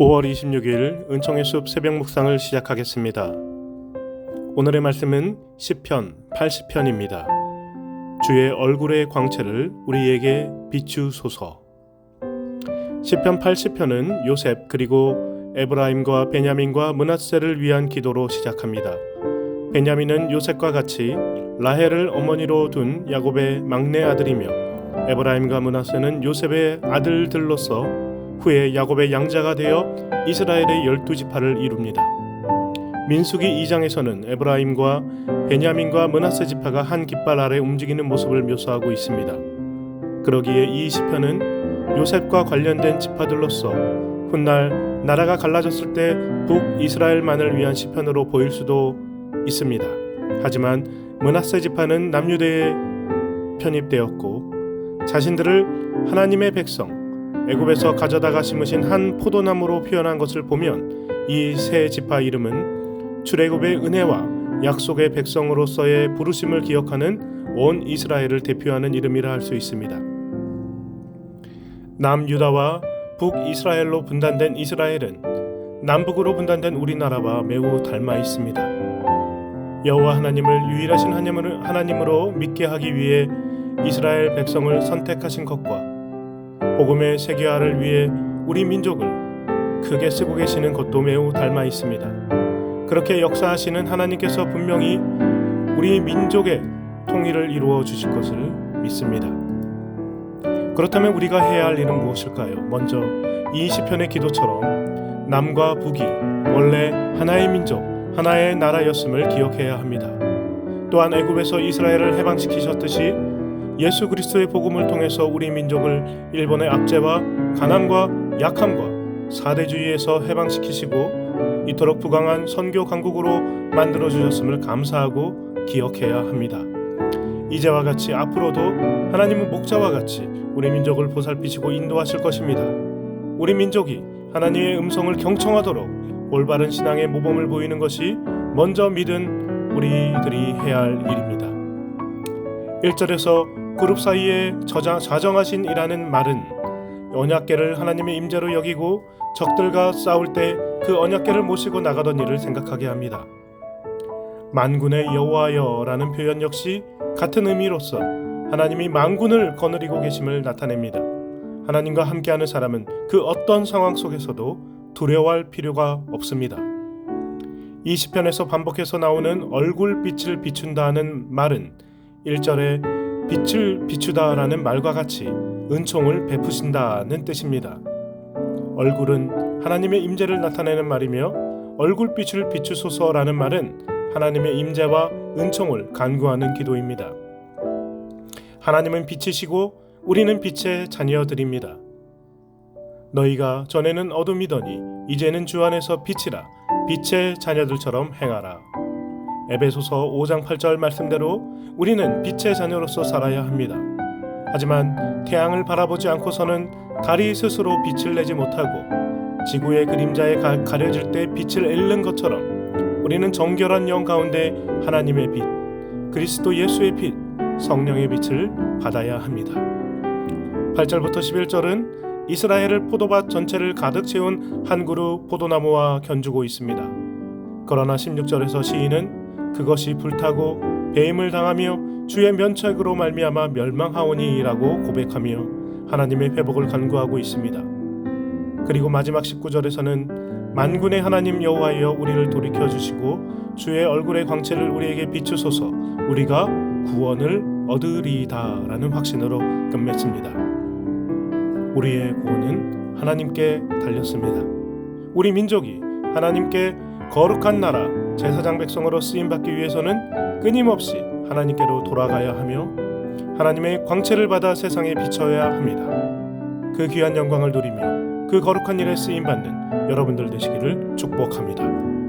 5월 26일 은총의 숲 새벽 묵상을 시작하겠습니다. 오늘의 말씀은 시편 80편입니다. 주의 얼굴의 광채를 우리에게 비추소서. 시편 80편은 요셉 그리고 에브라임과 베냐민과 문하세를 위한 기도로 시작합니다. 베냐민은 요셉과 같이 라헬을 어머니로 둔 야곱의 막내 아들이며 에브라임과 문하세는 요셉의 아들들로서 후에 야곱의 양자가 되어 이스라엘의 열두 지파를 이룹니다. 민수기 2장에서는 에브라임과 베냐민과 문하세 지파가 한 깃발 아래 움직이는 모습을 묘사하고 있습니다. 그러기에 이 시편은 요셉과 관련된 지파들로서 훗날 나라가 갈라졌을 때 북이스라엘만을 위한 시편으로 보일 수도 있습니다. 하지만 문하세 지파는 남유대에 편입되었고 자신들을 하나님의 백성 애굽에서 가져다가 심으신 한 포도나무로 표현한 것을 보면 이 세 지파 이름은 출애굽의 은혜와 약속의 백성으로서의 부르심을 기억하는 온 이스라엘을 대표하는 이름이라 할 수 있습니다. 남유다와 북이스라엘로 분단된 이스라엘은 남북으로 분단된 우리나라와 매우 닮아 있습니다. 여호와 하나님을 유일하신 하나님으로 믿게 하기 위해 이스라엘 백성을 선택하신 것과 복음의 세계화를 위해 우리 민족을 크게 쓰고 계시는 것도 매우 닮아 있습니다. 그렇게 역사하시는 하나님께서 분명히 우리 민족의 통일을 이루어 주실 것을 믿습니다. 그렇다면 우리가 해야 할 일은 무엇일까요? 먼저 이 시편의 기도처럼 남과 북이 원래 하나의 민족, 하나의 나라였음을 기억해야 합니다. 또한 애굽에서 이스라엘을 해방시키셨듯이 예수 그리스도의 복음을 통해서 우리 민족을 일본의 압제와 가난과 약함과 사대주의에서 해방시키시고 이토록 부강한 선교 강국으로 만들어 주셨음을 감사하고 기억해야 합니다. 이제와 같이 앞으로도 하나님은 목자와 같이 우리 민족을 보살피시고 인도하실 것입니다. 우리 민족이 하나님의 음성을 경청하도록 올바른 신앙의 모범을 보이는 것이 먼저 믿은 우리들이 해야 할 일입니다. 1절에서 그룹 사이에 저장, 자정하신 이라는 말은 언약계를 하나님의 임재로 여기고 적들과 싸울 때 그 언약계를 모시고 나가던 일을 생각하게 합니다. 만군의 여호와여라는 표현 역시 같은 의미로서 하나님이 만군을 거느리고 계심을 나타냅니다. 하나님과 함께하는 사람은 그 어떤 상황 속에서도 두려워할 필요가 없습니다. 이 시편에서 반복해서 나오는 얼굴빛을 비춘다는 말은 1절에 빛을 비추다라는 말과 같이 은총을 베푸신다는 뜻입니다. 얼굴은 하나님의 임재를 나타내는 말이며 얼굴빛을 비추소서라는 말은 하나님의 임재와 은총을 간구하는 기도입니다. 하나님은 빛이시고 우리는 빛의 자녀들입니다. 너희가 전에는 어둠이더니 이제는 주 안에서 빛이라 빛의 자녀들처럼 행하라. 에베소서 5장 8절 말씀대로 우리는 빛의 자녀로서 살아야 합니다. 하지만 태양을 바라보지 않고서는 달이 스스로 빛을 내지 못하고 지구의 그림자에 가, 가려질 때 빛을 잃는 것처럼 우리는 정결한 영 가운데 하나님의 빛, 그리스도 예수의 빛, 성령의 빛을 받아야 합니다. 8절부터 11절은 이스라엘을 포도밭 전체를 가득 채운 한 그루 포도나무와 견주고 있습니다. 그러나 16절에서 시인은 그것이 불타고 배임을 당하며 주의 면책으로 말미암아 멸망하오니라고 고백하며 하나님의 회복을 간구하고 있습니다. 그리고 마지막 19절에서는 만군의 하나님 여호와여 우리를 돌이켜 주시고 주의 얼굴의 광채를 우리에게 비추소서 우리가 구원을 얻으리다라는 확신으로 끝맺습니다. 우리의 구원은 하나님께 달렸습니다. 우리 민족이 하나님께 거룩한 나라 제사장 백성으로 쓰임 받기 위해서는 끊임없이 하나님께로 돌아가야 하며 하나님의 광채를 받아 세상에 비춰야 합니다. 그 귀한 영광을 누리며 그 거룩한 일에 쓰임 받는 여러분들 되시기를 축복합니다.